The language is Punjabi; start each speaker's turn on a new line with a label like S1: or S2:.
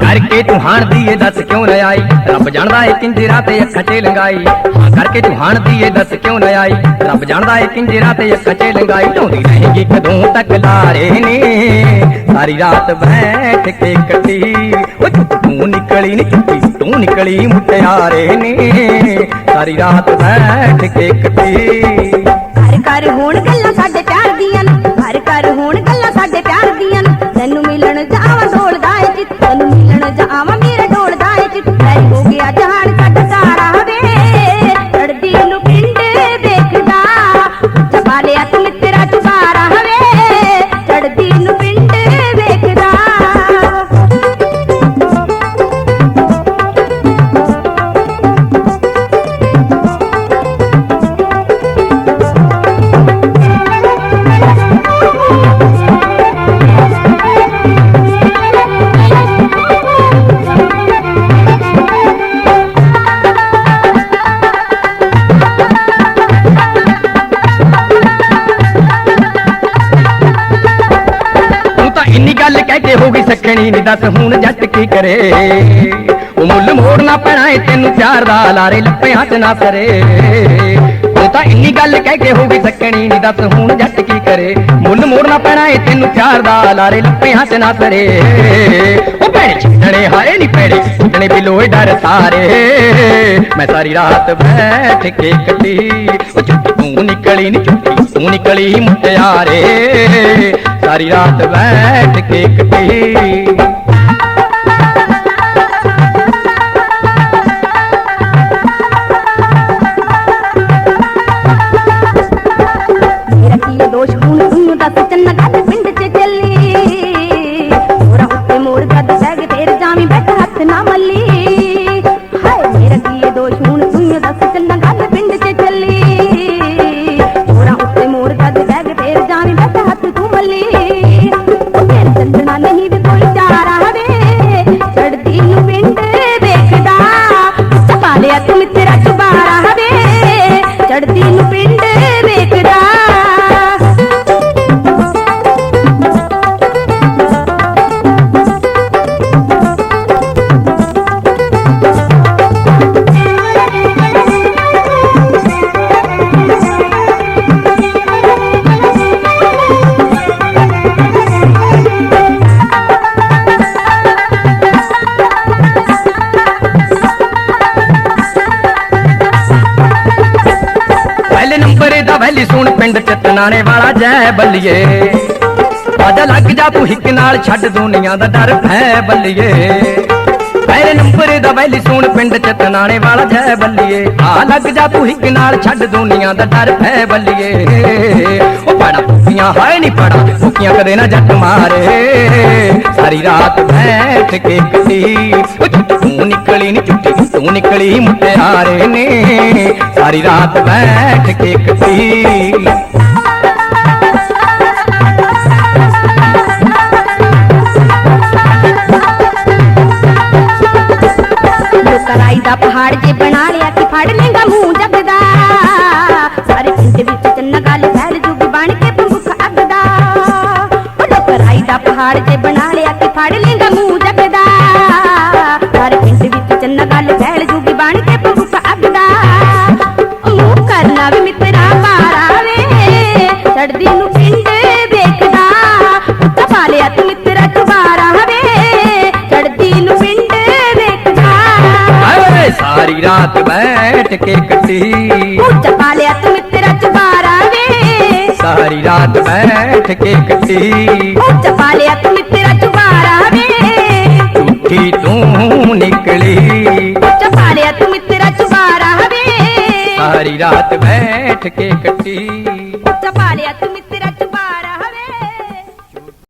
S1: ਕਰਕੇ ਤੂੰ ਹਾਣਦੀ ਏ ਦੱਸ ਕਿਉਂ ਨਾ ਆਈ? ਰੱਬ ਜਾਣਦਾ ਏ ਕਿੰਜਰਾ ਤੇ ਅੱਖਾਂ 'ਚ ਲੰਗਾਈ। ਹਾਂ, ਕਰਕੇ ਤੂੰ ਹਾਣਦੀ ਏ ਦੱਸ ਕਿਉਂ ਨਾ ਆਈ? ਰੱਬ ਜਾਣਦਾ ਏ ਕਿੰਜਰਾ ਤੇ ਅੱਖਾਂ 'ਚ ਲੰਗਾਈ। ਢੋਂਦੀ ਰਹੇਗੀ ਕਦੋਂ ਤੱਕ ਲਾਰੇ ਨੇ। ਸਾਰੀ ਰਾਤ ਬੈਠ ਕੇ ਕੱਟੀ। ਉਹ ਤੂੰ ਨਿਕਲੀ ਨੀ, ਚੁੱਪੀ ਤੂੰ ਨਿਕਲੀ ਮੁਟਿਆਰੇ ਨੇ। ਸਾਰੀ ਰਾਤ ਬੈਠ ਕੇ ਕੱਟੀ।
S2: ਘਰ ਘਰ ਹੋਣ ਗੱਲਾਂ ਸਾਡੇ ਪਿਆਰ ਦੀਆਂ
S1: ਕਹਿ ਕੇ ਹੋ ਗਈ ਸੱਖਣੀ ਨਹੀਂ ਦੱਸ ਹੁਣ ਜੱਟ ਕੀ ਕਰੇ? ਉਹ ਮੁੱਲ ਮੋੜਨਾ ਪੈਣਾ ਏ, ਤੈਨੂੰ ਪਿਆਰ ਦਾ ਲਾਰੇ ਲੱਪਿਆਂ 'ਚ ਨਾ ਸਰੇ। ਤੂੰ ਤਾਂ ਇੰਨੀ ਗੱਲ ਕਹਿ ਕੇ ਹੋ ਗਈ ਸੱਖਣੀ ਨਹੀਂ ਦੱਸ ਹੁਣ ਜੱਟ ਕੀ ਕਰੇ? ਮੁੱਲ ਮੋੜਨਾ ਪੈਣਾ ਏ, ਤੈਨੂੰ ਪਿਆਰ ਦਾ ਲਾਰੇ ਲੱਪਿਆਂ 'ਚ ਨਾ ਸਰੇ। ਉਹ ਭੈਣੇ ਛੱਡਣੇ ਹਾਏ ਨਹੀਂ ਭੈਣੇ ਛੱਡਣੇ ਵੀ ਲੋਏ ਡਰ ਸਾਰੇ। ਮੈਂ ਸਾਰੀ ਰਾਤ ਬੈਠ ਕੇ ਕੱਟੀ, ਉਹ ਚੁੱਪ ਤੂੰ ਨਿਕਲੀ ਨਹੀਂ ਚੁੱਪੀ ਤੂੰ ਨਿਕਲੀ ਮੁਟਿਆਰੇ। ਸਾਰੀ ਰਾਤ ਬੈਠ ਕੇ ਕੱਟੀ
S2: ਦੋਸ਼? ਹੁਣ ਤੂੰ ਦੱਸ ਚੰਨਾ ਗੱਲ ਪਿੰਡ ਚ ਚੱਲੀ। ਹੋਰਾ ਉੱਤੇ ਮੋੜ ਗੱਦ ਬੈਗ ਤੇਰੇ ਜਾਵੀਂ ਬੈਠ ਹੱਥ ਨਾ ਮੱਲੀ। ਚਪਾ ਲਿਆ ਤੂੰ ਪਿੰਡ
S1: ਚ ਵਾਲਾ ਜੈ ਬੱਲੀਏ। ਆਜਾ ਲੱਗ ਜਾ ਤੂੰ ਹਿੱਕ ਨਾਲ ਛੱਡ ਦੁਨੀਆ ਦਾ ਡਰ ਭੈ ਬੱਲੀਏ। ਪਹਿਲੇ ਨੰਬਰ ਦਾ ਵੈਲੀ ਸੁਣ ਪਿੰਡ ਚ ਵਾਲਾ ਜੈ ਬੱਲੀਏ। ਆ ਲੱਗ ਜਾ ਤੂੰ ਹਿੱਕ ਨਾਲ ਛੱਡ ਦੁਨੀਆ ਦਾ ਡਰ ਭੈ ਬੱਲੀਏ। ਉਹ ਪੜਾ ਪੁੱਕੀਆਂ ਹਾਏ ਨਹੀਂ ਪੜਾ ਪੁੱਕੀਆਂ ਕਦੇ ਨਾ ਜੱਟ ਮਾਰੇ। ਸਾਰੀ ਰਾਤ ਬੈਠ ਕੇ ਕੱਟੀ ਉਹ ਤੂੰ ਨਿਕਲੀ ਨਹੀਂ ਚੁੱਟੀ, ਤੂੰ ਨਿਕਲੀ ਮੁਟਿਆਰੇ ਨੇ। ਸਾਰੀ ਰਾਤ ਬੈਠ ਕੇ ਕੱਟੀ
S2: ਲੋਕਰਾਈ ਦਾ ਪਹਾੜ ਜੇ ਬਣਾ ਲਿਆ ਕਿ ਫੜ ਲੇਗਾ ਮੂੰਹ ਜਗਦਾ। ਸਾਰੇ ਪਿੰਡ ਵਿੱਚ ਚੰਨਾ ਗੱਲ ਫੈਲ ਜੂਗੀ ਬਣ ਕੇ ਭੁੱਖ ਅੱਗ ਦਾ ਉਹ ਲੋਕਰਾਈ ਦਾ ਪਹਾੜ ਜੇ ਬਣਾ ਲਿਆ ਕਿ ਫੜ ਲੇਗਾ ਮੂੰਹ ਜਗਦਾ। ਸਾਰੇ ਪਿੰਡ ਵਿੱਚ ਚੰਨਾ ਗੱਲ ਫੈਲ ਜੂਗੀ ਬਣ ਕੇ ਭੁੱਖ ਅੱਗ ਮੂੰਹ ਕਰਨਾ ਵੀ ਮਿੱਤਰਾ ਮਾਰਾ ਵੇ ਛੜਦੀ ਨੂੰ
S1: ਹਾਏ ਸਾਰੀ ਰਾਤ ਬੈਠ ਕੇ ਕੱਟੀ।
S2: ਉੱਚਾ ਪਾ ਲਿਆ ਤੂੰ ਮਿੱਤਰਾ ਚੁਬਾਰਾ ਵੇ।
S1: ਸਾਰੀ ਰਾਤ ਬੈਠ ਕੇ ਕੱਟੀ।
S2: ਉੱਚਾ ਪਾ ਲਿਆ ਤੂੰ ਮਿੱਤਰਾ ਚੁਬਾਰਾ ਵੇ।
S1: ਝੂਠੀ ਤੂੰ ਨਿਕਲੀ।
S2: ਉੱਚਾ ਪਾ ਲਿਆ ਤੂੰ ਮਿੱਤਰਾ ਚੁਬਾਰਾ ਵੇ।
S1: ਸਾਰੀ ਰਾਤ ਬੈਠ ਕੇ ਕੱਟੀ।
S2: ਉੱਚਾ ਪਾ ਲਿਆ ਤੂੰ